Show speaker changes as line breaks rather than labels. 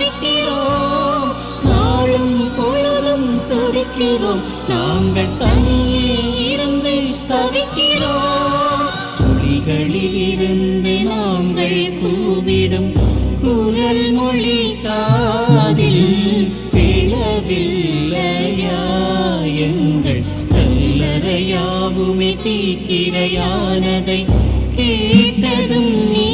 தவிக்கிறோம் நாளும் பொழுதும் துடிக்கிறோம். நாங்கள் தனியே இருந்து தவிக்கிறோம். துளிகளில் இருந்து நாங்கள் கூவிடும் குரல் மொழி காதில் பிளவில்லையா எங்கள் கல்லறையாவுமே தீக்கிரையானதை கேட்டதும் நீ